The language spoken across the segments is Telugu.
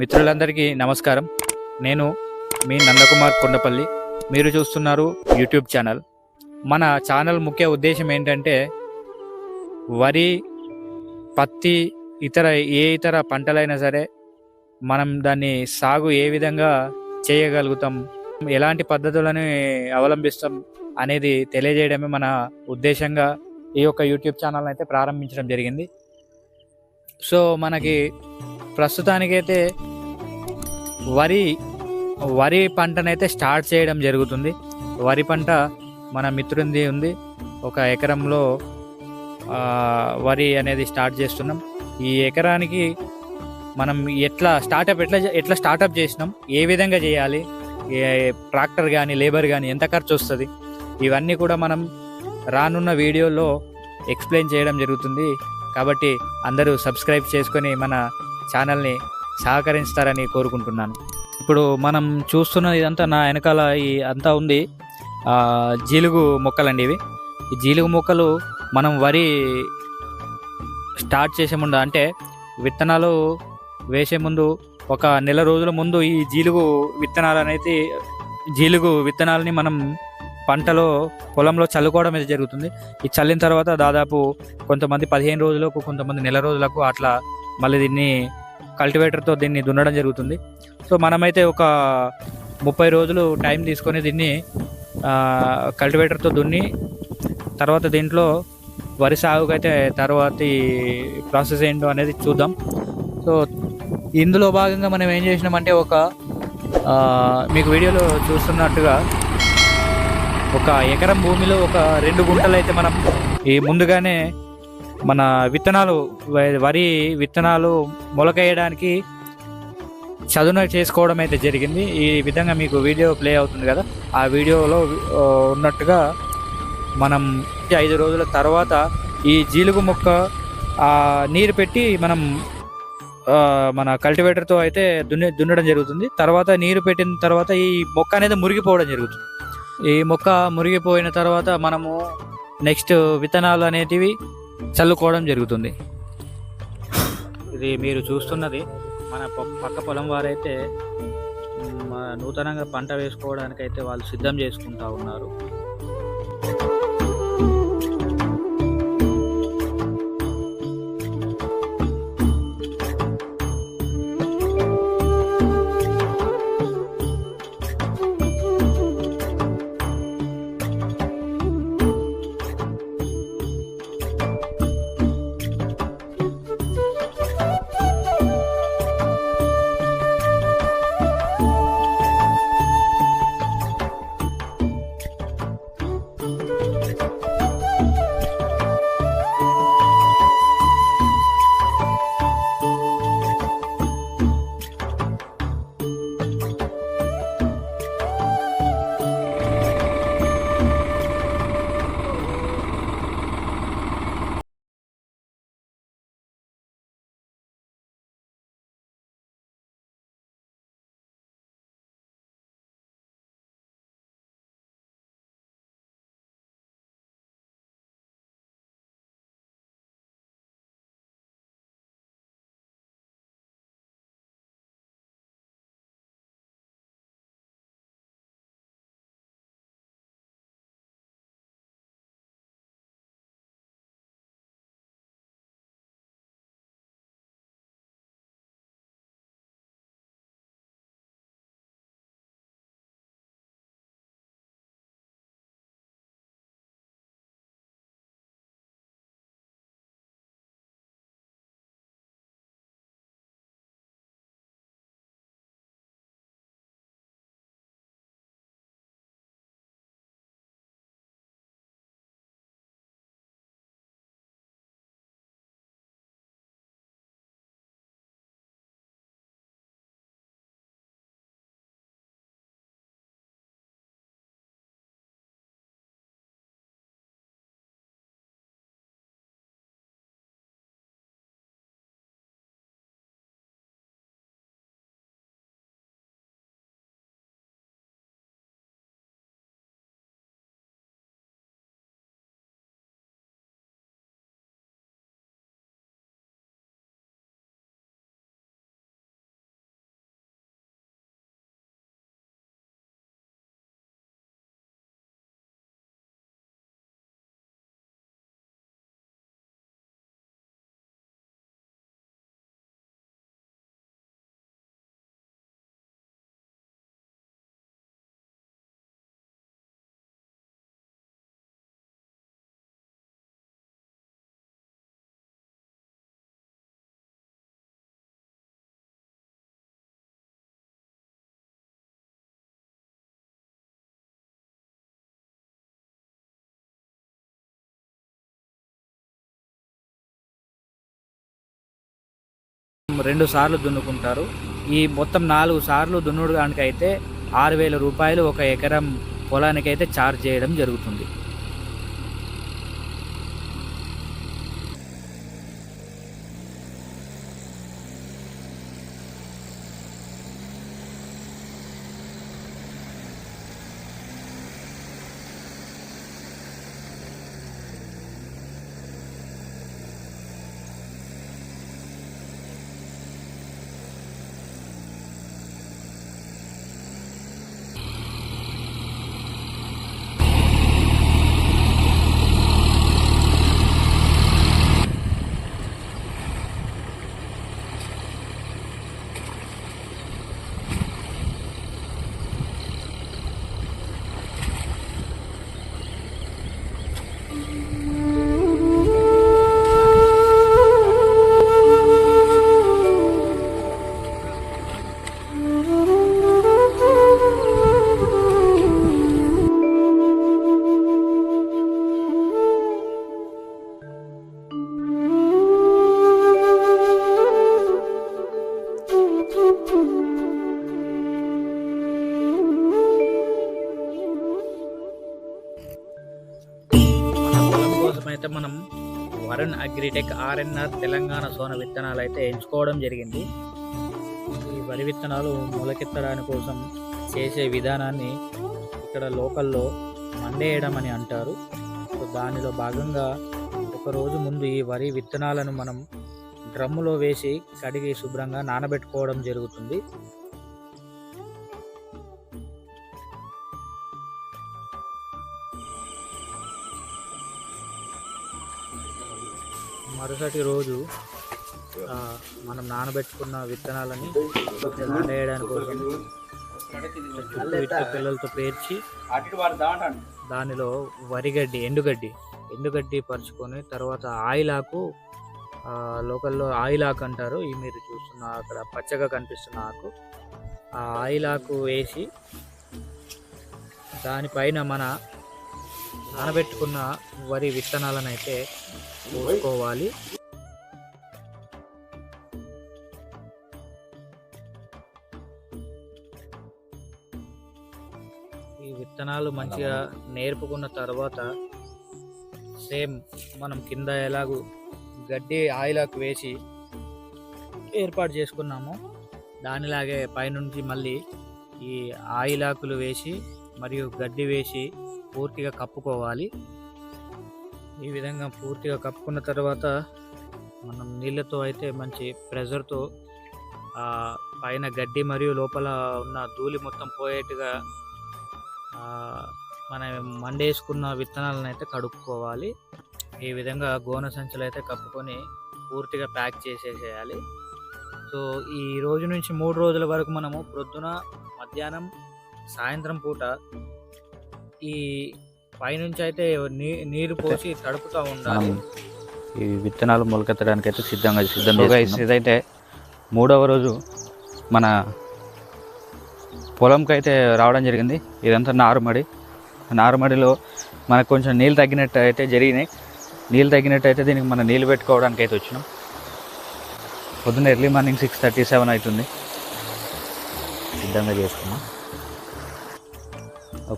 మిత్రులందరికీ నమస్కారం. నేను మీ నందకుమార్ కొండపల్లి. మీరు చూస్తున్నారు యూట్యూబ్ ఛానల్. మన ఛానల్ ముఖ్య ఉద్దేశం ఏంటంటే వరి పత్తి ఇతర ఏ ఇతర పంటలైనా సరే మనం దాన్ని సాగు ఏ విధంగా చేయగలుగుతాం ఎలాంటి పద్ధతులను అవలంబిస్తాం అనేది తెలియజేయడమే మన ఉద్దేశంగా ఈ యొక్క యూట్యూబ్ ఛానల్ అయితే ప్రారంభించడం జరిగింది. సో మనకి ప్రస్తుతానికైతే వరి వరి పంటనైతే స్టార్ట్ చేయడం జరుగుతుంది. వరి పంట మన మిత్రుంది ఉంది. ఒక ఎకరంలో వరి అనేది స్టార్ట్ చేస్తున్నాం. ఈ ఎకరానికి మనం ఎట్లా స్టార్టప్ ఎట్లా ఎట్లా స్టార్టప్ చేసినాం? ఏ విధంగా చేయాలి? ఏ ట్రాక్టర్ కానీ లేబర్ కానీ ఎంత ఖర్చు వస్తుంది? ఇవన్నీ కూడా మనం రానున్న వీడియోలో ఎక్స్ప్లెయిన్ చేయడం జరుగుతుంది. కాబట్టి అందరూ సబ్స్క్రైబ్ చేసుకొని మన ఛానల్ని సహకరిస్తారని కోరుకుంటున్నాను. ఇప్పుడు మనం చూస్తున్న ఇదంతా నా వెనకాల ఈ అంతా ఉంది. జీలుగు మొక్కలండి ఇవి. ఈ జీలుగు మొక్కలు మనం వరి స్టార్ట్ చేసే ముందు అంటే విత్తనాలు వేసే ముందు ఒక నెల రోజుల ముందు ఈ జీలుగు విత్తనాలు అనేది జీలుగు విత్తనాలని మనం పంటలో పొలంలో చల్లుకోవడం అయితే జరుగుతుంది. ఈ చల్లిన తర్వాత దాదాపు కొంతమంది పదిహేను రోజులకు కొంతమంది నెల రోజులకు అట్లా మళ్ళీ దీన్ని కల్టివేటర్తో దీన్ని దున్నడం జరుగుతుంది. సో మనమైతే ఒక ముప్పై రోజులు టైం తీసుకొని దీన్ని కల్టివేటర్తో దున్ని తర్వాత దీంట్లో వరి సాగుకైతే అయితే తర్వాతి ప్రాసెస్ ఏంటో అనేది చూద్దాం. సో ఇందులో భాగంగా మనం ఏం చేసినామంటే ఒక మీకు వీడియోలో చూస్తున్నట్టుగా ఒక ఎకరం భూమిలో ఒక రెండు గుంటలు అయితే మనం ఈ ముందుగానే మన విత్తనాలు వరి విత్తనాలు మొలకేయడానికి చదును చేసుకోవడం అయితే జరిగింది. ఈ విధంగా మీకు వీడియో ప్లే అవుతుంది కదా. ఆ వీడియోలో ఉన్నట్టుగా మనం ఐదు రోజుల తర్వాత ఈ జీలుగు మొక్క నీరు పెట్టి మనం మన కల్టివేటర్తో అయితే దున్ని దున్నడం జరుగుతుంది. తర్వాత నీరు పెట్టిన తర్వాత ఈ మొక్క అనేది మురిగిపోవడం జరుగుతుంది. ఈ మొక్క మురిగిపోయిన తర్వాత మనము నెక్స్ట్ విత్తనాలు అనేటివి చల్లుకోవడం జరుగుతుంది. ఇది మీరు చూస్తున్నది మన పక్క పొలం వారైతే మన నూతనంగా పంట వేసుకోవడానికి అయితే వాళ్ళు సిద్ధం చేసుకుంటా ఉన్నారు. రెండు సార్లు దున్నుకుంటారు. ఈ మొత్తం నాలుగు సార్లు దున్నుడానికైతే ఆరు వేల రూపాయలు ఒక ఎకరం పొలానికి అయితే ఛార్జ్ చేయడం జరుగుతుంది. వరుణ్ ఆర్ఎన్ఆర్ తెలంగాణ సోన విత్తనాలు అయితే ఎంచుకోవడం జరిగింది. ఈ వరి విత్తనాలు మొలకెత్తడానికి కోసం చేసే విధానాన్ని ఇక్కడ లోకల్లో మండేయడం అని అంటారు. సో దానిలో భాగంగా ఒక రోజు ముందు ఈ వరి విత్తనాలను మనం డ్రమ్ములో వేసి కడిగి శుభ్రంగా నానబెట్టుకోవడం జరుగుతుంది. మరుసటి రోజు మనం నానబెట్టుకున్న విత్తనాలని నానేయడానికి కోసం చుట్టూ పిల్లలతో పేర్చి దానిలో వరిగడ్డి ఎండుగడ్డి ఎండుగడ్డి పరుచుకొని తర్వాత ఆయిలాకు లోకల్లో ఆయిలాకు అంటారు. ఈ మీరు చూస్తున్న అక్కడ పచ్చగా కనిపిస్తున్న ఆకు. ఆ ఆయిలాకు వేసి దానిపైన మన నానబెట్టుకున్న వరి విత్తనాలను అయితే పోసుకోవాలి. విత్తనాలు మంచిగా నేర్పుకున్న తర్వాత సేమ్ మనం కింద ఎలాగూ గడ్డి ఆయిలాకు వేసి ఏర్పాటు చేసుకున్నాము. దానిలాగే పైనుంచి మళ్ళీ ఈ ఆయిలాకులు వేసి మరియు గడ్డి వేసి పూర్తిగా కప్పుకోవాలి. ఈ విధంగా పూర్తిగా కప్పుకున్న తర్వాత మనం నీళ్ళతో అయితే మంచి ప్రెషర్తో పైన గడ్డి మరియు లోపల ఉన్న ధూళి మొత్తం పోయేట్టుగా మనం మండేసుకున్న విత్తనాలను అయితే కడుక్కోవాలి. ఈ విధంగా గోన సంచులు అయితే కప్పుకొని పూర్తిగా ప్యాక్ చేసేసేయాలి. సో ఈ రోజు నుంచి మూడు రోజుల వరకు మనము ప్రొద్దున మధ్యాహ్నం సాయంత్రం పూట ఈ పైనుంచి అయితే నీ నీరు పోసి తడుపుతూ ఉండాలి. ఈ విత్తనాలు మొలకెత్తడానికి అయితే సిద్ధంగా సిద్ధంగా ఇదైతే మూడవ రోజు మన పొలంకి అయితే రావడం జరిగింది. ఇదంతా నారుమడి. నారుమడిలో మనకు కొంచెం నీళ్ళు తగ్గినట్టు అయితే జరిగినాయి. నీళ్ళు తగ్గినట్టు అయితే దీనికి మనం నీళ్ళు పెట్టుకోవడానికి అయితే వచ్చినాం. పొద్దున్న early morning six thirty seven అవుతుంది. సిద్ధంగా చేసుకున్నాం.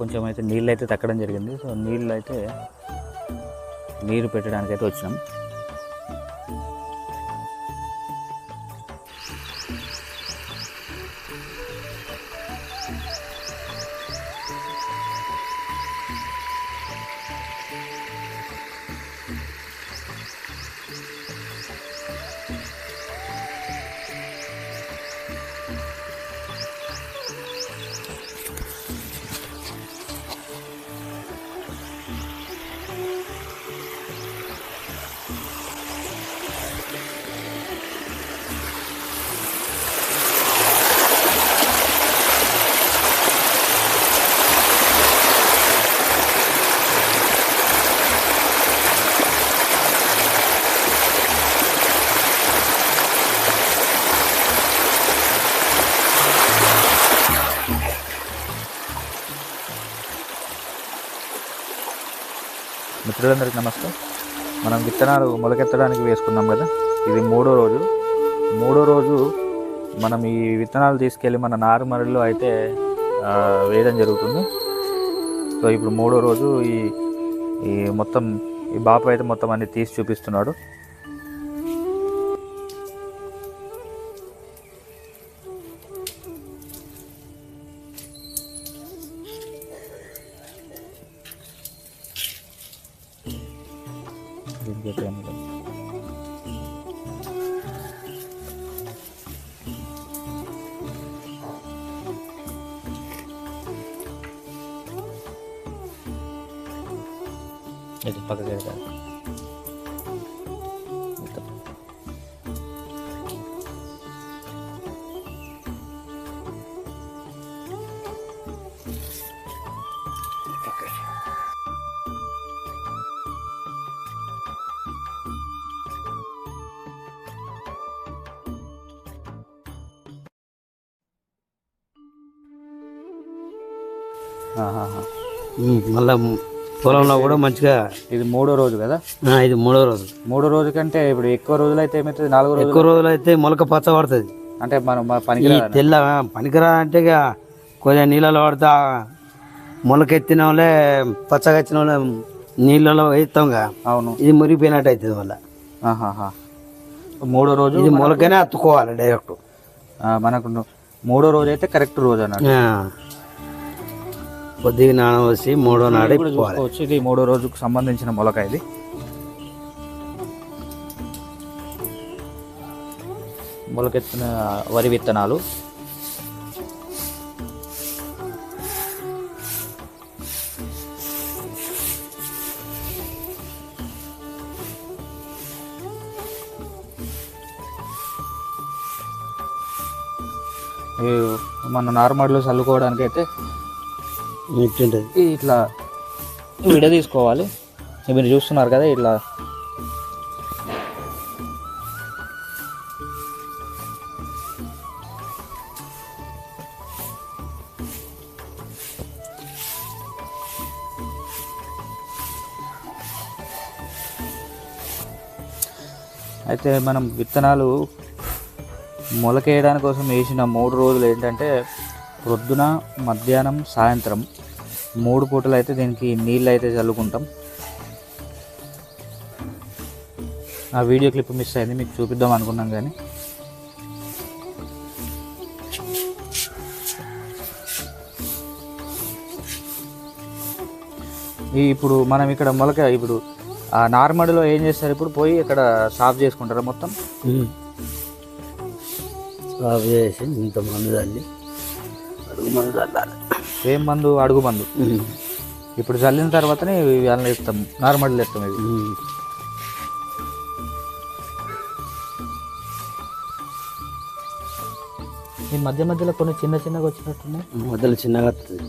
కొంచెం అయితే నీళ్ళు అయితే తగ్గడం జరిగింది. సో నీళ్ళు అయితే నీరు పెట్టడానికి అయితే వచ్చినాం. మిత్రులందరికీ నమస్తే. మనం విత్తనాలు మొలకెత్తడానికి వేసుకున్నాం కదా ఇది మూడో రోజు. మూడో రోజు మనం ఈ విత్తనాలు తీసుకెళ్ళి మన నారుమడిలో అయితే వేయడం జరుగుతుంది. సో ఇప్పుడు మూడో రోజు ఈ ఈ మొత్తం ఈ బాపు అయితే మొత్తం అన్ని తీసి చూపిస్తున్నాడు. మళ్ళా పొలంలో కూడా మంచిగా ఇది మూడో రోజు కదా? ఇది మూడో రోజు. మూడో రోజు కంటే ఇప్పుడు ఎక్కువ రోజులు అయితే ఏమవుతుంది? నాలుగో రోజు ఎక్కువ రోజులు అయితే మొలక పచ్చ పడుతుంది. అంటే మనం పనికి? తెల్ల పనికిరా అంటే ఇక కొద్దిగా నీళ్ళలో పడతా. మొలకెత్తిన వాళ్ళే పచ్చగా వచ్చిన వాళ్ళే నీళ్ళలో వేస్తాంగా అవును. ఇది మురిగిపోయినట్టు అవుతుంది మళ్ళీ. ఆహాహా. మూడో రోజు ఇది మొలకనే అత్తుకోవాలి డైరెక్ట్. మనకు మూడో రోజు అయితే కరెక్ట్ రోజు అన్నట్టు. కొద్దిగా నాన వచ్చి మూడో నాడు చూసుకోవచ్చు. ఇది మూడో రోజుకు సంబంధించిన మొలక ఇది. మొలకెత్తిన వరి విత్తనాలు. మన నార్మల్లో చల్లుకోవడానికి అయితే ఇట్లా విడ తీసుకోవాలి. మీరు చూస్తున్నారు కదా ఇట్లా. అయితే మనం విత్తనాలు మొలకేయడానికి కోసం వేసిన మూడు రోజులు ఏంటంటే ప్రొద్దున మధ్యాహ్నం సాయంత్రం మూడు పూటలు అయితే దీనికి నీళ్ళు అయితే చల్లుకుంటాం. ఆ వీడియో క్లిప్ మిస్ అయింది మీకు చూపిద్దాం అనుకున్నాం కానీ. ఈ ఇప్పుడు మనం ఇక్కడ మొలక ఇప్పుడు ఆ నార్మల్లో ఏం చేస్తారు? ఇప్పుడు పోయి ఇక్కడ సాఫ్ చేసుకుంటారా మొత్తం? సాఫ్ చేసి ఇంత మందు తల్లి. అడుగు మందు చల్లాలి ఏం మందు? అడుగు మందు. ఇప్పుడు చల్లిన తర్వాతనే ఇవి అలా ఇస్తాం. నార్మల్ ఇస్తాం ఇవి. ఈ మధ్య మధ్యలో కొన్ని చిన్న చిన్నగా వచ్చినట్టున్నాయి. మొదలు చిన్నగా వస్తుంది.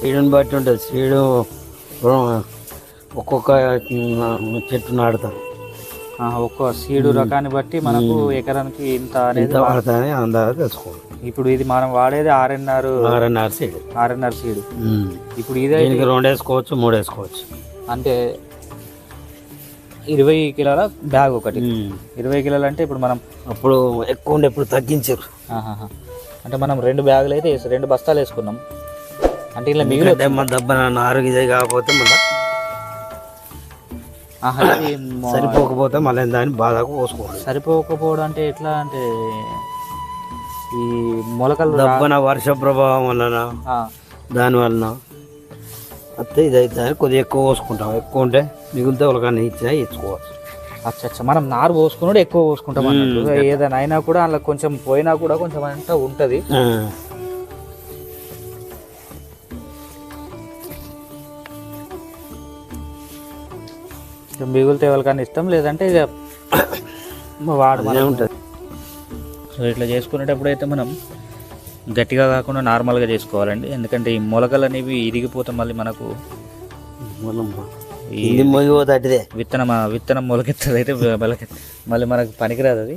సీడుని బట్టి ఉంటుంది. సీడు ఒక్కొక్క చెట్టు నాడుతారు ఆహా, ఒక్క సీడు రకాన్ని బట్టి మనకు ఎకరానికి ఇంత అనేది వాడతానే అందాక తెలుసుకోవాలి. ఇప్పుడు ఇది మనం వాడేది ఆర్ఎన్ఆర్ ఆరున్నర సీడు. RNR seed. ఇప్పుడు ఇదే దీనికి రెండు వేసుకోవచ్చు మూడు వేసుకోవచ్చు అంటే ఇరవై కిలోల బ్యాగ్ ఒకటి. ఇరవై కిలోలు అంటే ఇప్పుడు మనం అప్పుడు ఎక్కువ ఉండే ఇప్పుడు తగ్గించారు. అంటే మనం రెండు బ్యాగులు అయితే రెండు బస్తాలు వేసుకున్నాం. అంటే ఇలా మిగిలి మన దెబ్బ నారు ఇది కాకపోతే మళ్ళీ సరిపోకపోతే మళ్ళీ దాన్ని బాధకు పోసుకోవాలి. సరిపోకపోవడం అంటే ఎట్లా అంటే ఈ మొలకలు దెబ్బన వర్ష ప్రభావం వలన దాని వలన అయితే ఇది అయితే కొద్దిగా ఎక్కువ పోసుకుంటాం. ఎక్కువ ఉంటే మిగిలితే వాళ్ళకన్నా ఇచ్చినా ఇచ్చుకోవచ్చు. అచ్చా అచ్చా. మనం నారు పోసుకున్నాడు ఎక్కువ పోసుకుంటాం అన్నట్టు. ఏదైనా అయినా కూడా అందులో కొంచెం పోయినా కూడా కొంచెం అంతా ఉంటుంది. ఆ. మిగులు తేవాలకన్నా ఇష్టం? లేదంటే ఇక వాడు అదే ఉంటుంది. సో ఇట్లా చేసుకునేటప్పుడు అయితే మనం గట్టిగా కాకుండా నార్మల్గా చేసుకోవాలండి. ఎందుకంటే ఈ మొలకలు అనేవి ఇరిగిపోతే మళ్ళీ మనకు విత్తనం విత్తనం మొలకెత్తది అయితే మొలకెత్త మళ్ళీ మనకు పనికిరాదు అది.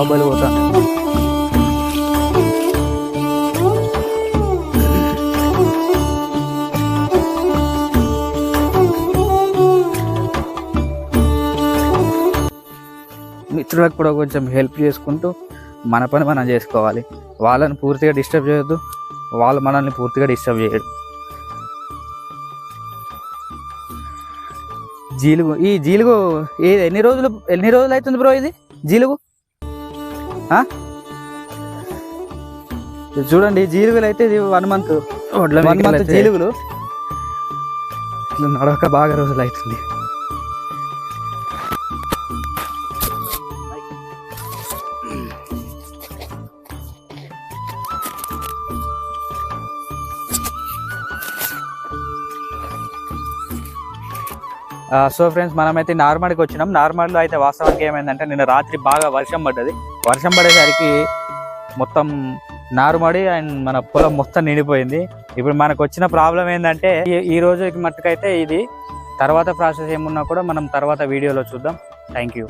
బాహుబలి పోతా. మిత్రులకు కూడా కొంచెం హెల్ప్ చేసుకుంటూ మన పని మనం చేసుకోవాలి. వాళ్ళని పూర్తిగా డిస్టర్బ్ చేయొద్దు. వాళ్ళు మనల్ని పూర్తిగా డిస్టర్బ్ చేయడు జీలుగు ఈ జీలుగు ఏ ఎన్ని రోజులు ఎన్ని రోజులు అవుతుంది బ్రో ఇది? జీలుగు? చూడండి జీలుగులు అయితే వన్ మంత్ వన్ మంత్ జీలుగులు. ఇట్లా నడవక బాగా రోజులు అవుతుంది. సో ఫ్రెండ్స్ మనమైతే నార్మల్కి వచ్చినాం. నార్మల్లో అయితే వాస్తవానికి ఏమైందంటే నిన్న రాత్రి బాగా వర్షం పడ్డది. వర్షం పడేసరికి మొత్తం నారుమడి అండ్ మన పొలం మొత్తం నిండిపోయింది. ఇప్పుడు మనకు వచ్చిన ప్రాబ్లం ఏంటంటే ఈ- రోజు మట్టుకైతే ఇది. తర్వాత ప్రాసెస్ ఏమున్నా కూడా మనం తర్వాత వీడియోలో చూద్దాం. Thank you.